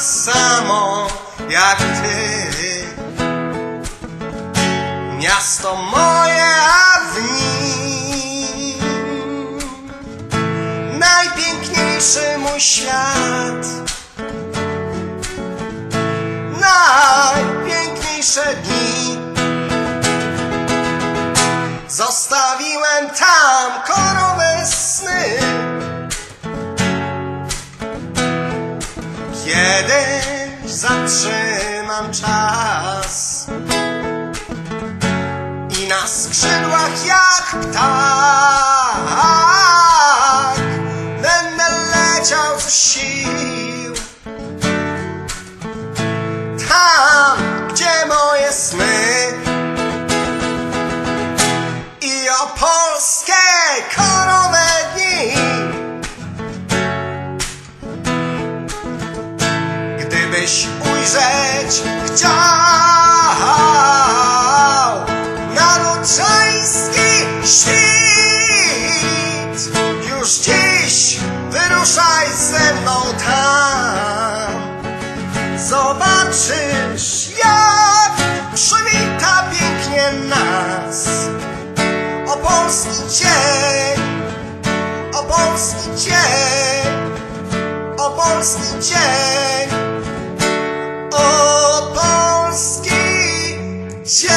samo jak ty. Miasto moje, a w nim najpiękniejszy mój świat. Najpiękniejsze dni Zostawiłem Kiedyś zatrzymam czas I na skrzydłach jak ptak Będę leciał z sił. Tak. byś ujrzeć chciał narodczański świt. Już dziś wyruszaj ze mną tam, zobaczysz jak przywita pięknie nas opolski dzień, opolski dzień, opolski dzień. Yeah.